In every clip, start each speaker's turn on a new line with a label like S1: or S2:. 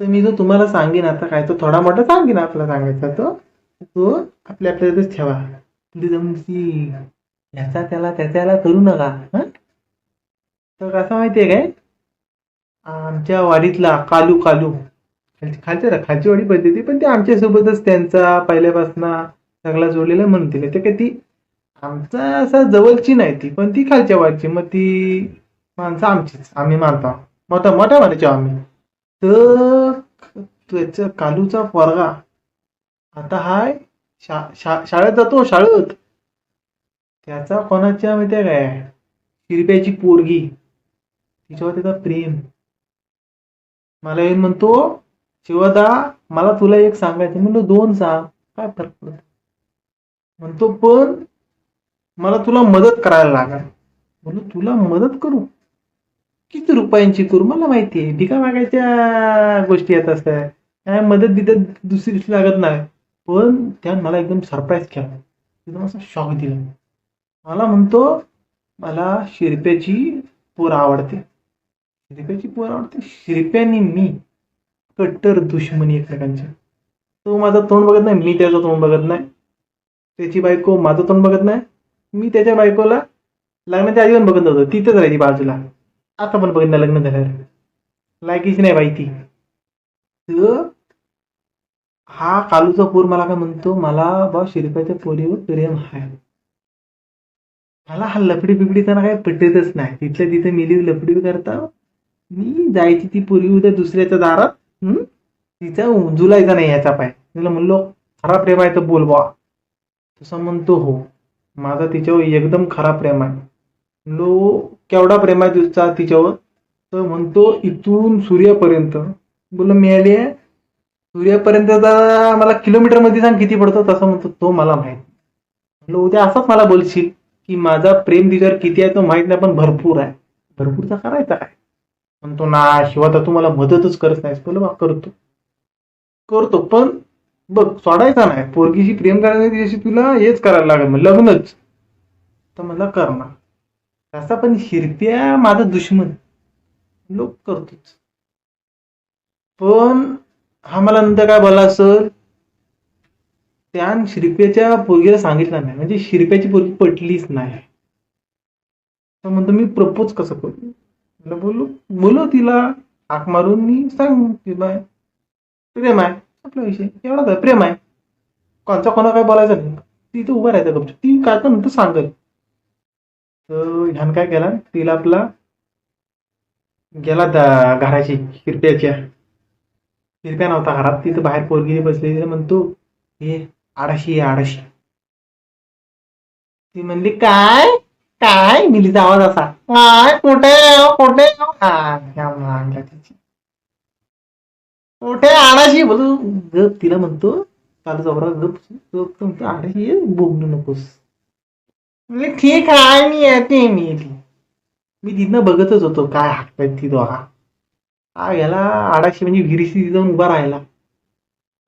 S1: तर मी जो तुम्हाला सांगेन आता काय तो थोडा मोठा सांगेन आपला सांगायचा तो. तो आपल्या आपल्यातच ठेवा. जमची याचा त्याला त्याचा त्याला करू नका हं? तर कसं माहितीये काय? आमच्या वाडीतला कालू कालू खालची खालच्या खालची वाडी पद्धती पण ते आमच्यासोबतच त्यांचा पहिल्यापासून सगळा जोडलेला म्हणून दिले. ते काय ती आमचा असा जवळची नाही ती पण ती खालच्या वाडची मग ती माणसं आमचीच आम्ही मानतो. मोठा मोठ्या मानायचो आम्ही. तर त्याचा कालूचा पोरगा. आता हाय शा शा शाळेत जातो शाळेत. त्याचा कोणाच्या माहितीये काय? शिरप्याची पोरगी. तिच्यावर त्याचा प्रेम. मला येऊन म्हणतो शिवदा मला तुला एक सांगायचं म्हणलं दोन सांग. काय फरक पडतो म्हणतो पण मला तुला मदत करायला लागणार म्हणलं तुला मदत करू? किती रुपयांची करू? मला माहिती आहे. भिका मागायच्या गोष्टी येत असतात. काय मदत बिदत दुसरी दुसरी लागत नाही. पण त्यानं मला एकदम सरप्राईज केला. एकदम असा शॉक दिला. मला म्हणतो मला शिरप्याची पोर आवडते. शिरप्याची पोर आवडते? शिरप्यानी मी कट्टर दुश्मनी एकमेकांच्या तो माझं तोंड बघत नाही मी त्याचं तोंड बघत नाही. त्याची बायको माझं तोंड बघत नाही. मी त्याच्या बायकोला लग्नाच्या आधी पण बघत नव्हतं. तिथंच राहायची बाजूला. आता पण बघितलं लग्न झाल्यावर. लायकीच नाही बाई ती. तर हा कालूचा पोर मला काय म्हणतो मला बा शिरपाच्या पोरीवर प्रेम आहे. मला हा लफडी बिपडी त्यांना काही पटतच नाही. तिथल्या तिथे मिली लफडी करता मी जायची ती पोरी उद्या दुसऱ्याच्या दारात तिचा उंजुलायचा नाही याचा पाय. तिला म्हणलो खरा प्रेम आहे तर बोल बा तसं म्हणतो हो. माझा तिच्यावर एकदम खरा प्रेम आहे. लो केवढा प्रेम आहे तिच्यावर? तर म्हणतो इथून सूर्यापर्यंत. बोल मिळाली आहे सूर्यापर्यंत मला किलोमीटरमध्ये सांग किती पडतो? तसं म्हणतो तो मला माहीत म्हणलो उद्या असंच मला बोलशील की माझा प्रेम तिच्यावर किती आहे तो माहीत नाही पण भरपूर आहे. भरपूरचा करायचा काय? म्हणतो ना शिवाय तर तू मला मदतच करत नाहीस. बोल बा करतो. करतो पण बघ सोडायचा नाही. पोरगीशी प्रेम करायला तिच्याशी तुला हेच करायला लागेल लग्नच. तर मला करणार. तसा पण शिरप्या माझा दुश्मन. लोक करतोच. पण हा मला नंतर काय बोला सर? त्यान शिरप्याच्या पोरगीला सांगितलं नाही. म्हणजे शिरप्याची पोरगी पटलीच नाही. तर म्हणतो मी प्रपोज कसं करू? म्हणलं बोलू बोलू तिला. हाक मारून मी सांग की बाय. प्रेम आहे. आपला विषय एवढाच आहे. प्रेम आहे. कोणचा कोणा काय बोलायचं नाही. तिथं उभं राहायचं गपचूप. ती काय तर नंतर सांगेल. तर ह्यानं काय केला? तिला आपला गेला त्या घराची हिरप्याच्या हिरप्या नव्हता घरात. तिथं बाहेर पोरगिरी बसली तिला म्हणतो हे आडाशी आडाशी. ती म्हणली काय? काय? मिलीचा आवाज असा काय? कुठे हो? कुठे हो? कुठे आडाशी? बोलू गप. तिला म्हणतो चालू चौरा गप गप म्हणतो आडाशी ये बोगलू नकोस. म्हणजे ठीक आहे मी येते मी मी तिथनं बघतच होतो काय हाकतायत ती दोघा. हा याला आडाशी म्हणजे विहिरीशी जाऊन उभा राहिला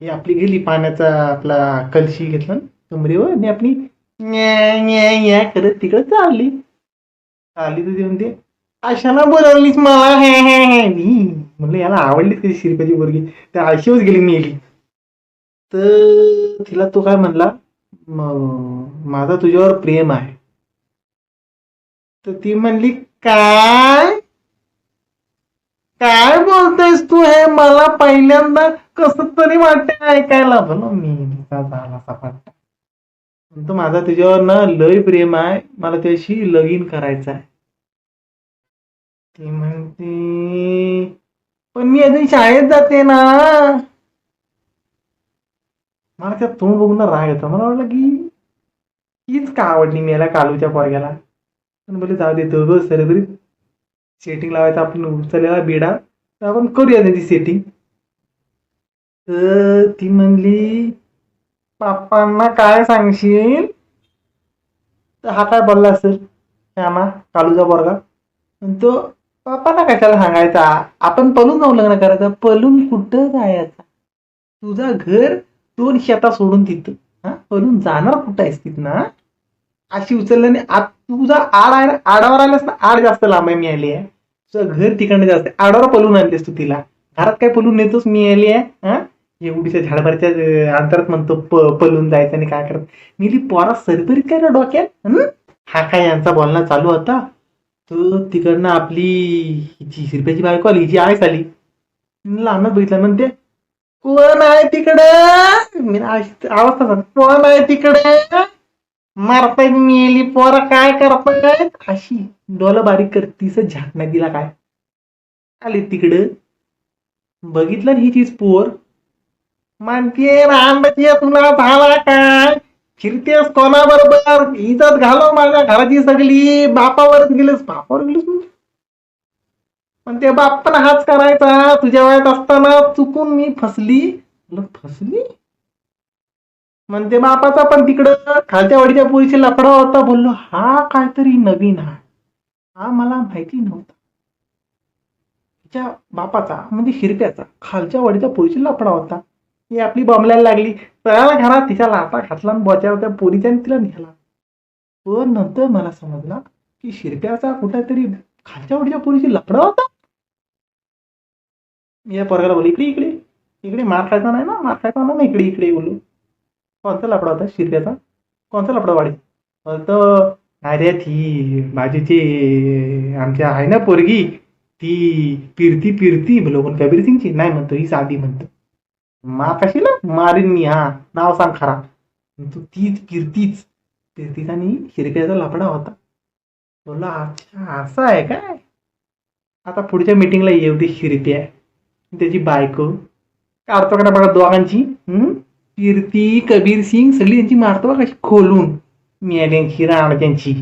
S1: हे आपली गेली पाण्याचा आपला कलशी घेतला ना कमरेवर आणि आपली न्या करत तिकडे चालली. चालली तर ती म्हणते आशाला बोलावलीस मला हे हे हे मी. म्हणलं याला आवडलीच कधी शिरप्याची पोरगी? त्या आळशीवच गेली मी तर तिला तो काय म्हणला मग माझा तुझ्यावर प्रेम आहे. तर ती म्हणली काय? काय बोलतेस तू हे? मला पहिल्यांदा कस तरी वाटते ऐकायला. बोलो मी तिचा झाला सपाट म्हणतो माझा तुझ्यावर ना लय प्रेम आहे. मला त्याशी लगीन करायचं आहे ती म्हणते पण मी अजून शाळेत जाते ना. मला त्या तोंड बघून राग येतो. मला वाटलं की हीच का आवडली मी याला कालूच्या पोरग्याला? पण बोले जाऊ दे दोघं सरबरीत सेटिंग लावायचं आपण उचललेला बिडा. तर आपण करूया त्याची सेटिंग तर ती म्हणली पाप्पांना काय सांगशील? तर हा काय बोलला असेल श्यामा कालूचा पोरगा. तो पापाला कशाला सांगायचा? आपण पळून जाऊ लग्न करायचं. पळून कुठं जायचं? तुझं घर दोन शेता सोडून तिथं. हा? पळून जाणार कुठं आहेस तिथं अशी उचलल्याने आत तुझा आड आहे ना, आडावर आलास ना आड जास्त लांब आहे मी आली आहे. तुझं घर तिकडनं जास्त आडावर पलून आणलीस तू तिला. घरात काय पलून नेतोस मी आली आहे हा? एवढीच्या झाडभरच्या अंतरात म्हणतो प पलून जायचं आणि काय करत. मिली पोरा सरभरीत काय ना डोक्यात? हा? काय यांचा बोलणं चालू होता? तर तिकडनं आपली हिची शिरप्याची बायको आली हिची आईच आली. लहानच बघितलं. म्हणते कोण आहे तिकडं. मी आवाज तसा कोण आहे तिकडे. मारताय मेली पोर काय करताय? अशी डोलं बारीक करतीस झाकण्यात दिला काय? आले तिकडं. बघितलं ना ही चीज पोर. म्हणते रामबती तुला झाला काय? फिरतेस कोणाबरोबर? इज्जत घालो माझ्या घराची सगळी. बापावरच गेलेस. बापावर गेलेस म्हणजे पण ते बाप पण हाच करायचा. तुझ्या वयात असताना चुकून मी फसली. फसली? म्हणते बापाचा पण तिकडं खालच्या वडीच्या पोरीशी लफडा होता. बोललो हा काहीतरी नवीन हा. हा मला माहिती नव्हता. तिच्या बापाचा म्हणजे शिरप्याचा खालच्या वडीच्या पोरीशी लफडा होता. ही आपली बॉम्बलायला लागली. त्याला घरात तिच्या लाटा घातला आणि बचाव त्या पोरीच्या तिला नेला. पण नंतर मला समजला की शिरप्याचा कुठेतरी खालच्या वडीच्या पोरीची लफडा होता मी या पोरगाला बोल इकडे इकडे इकडे मार खायचा नाही ना मार खायचा ना इकडे इकडे बोलू कोणता लफडा होता? शिरप्याचा? कोणता लफडा वाडी बोलतो अरे ती बाजूची आमच्या आहे ना पोरगी ती पिरती पिरती बोलो पण कबीर सिंगची? नाही म्हणतो ही साधी म्हणतो. मा कशीला? मारीन मी हा. नाव सांग खरा. तू तीच पिरतीच. फिरतीच आणि शिरप्याचा लफडा होता. बोला अच्छा असं आहे काय? आता पुढच्या मीटिंगला येऊ दे शिरप्या त्याची बायको? काढतो का नाही बघा दोघांची? कीर्ती कबीर सिंग सगळी यांची मारतो बघा कशी खोलून. मी त्यांची राणा त्यांची.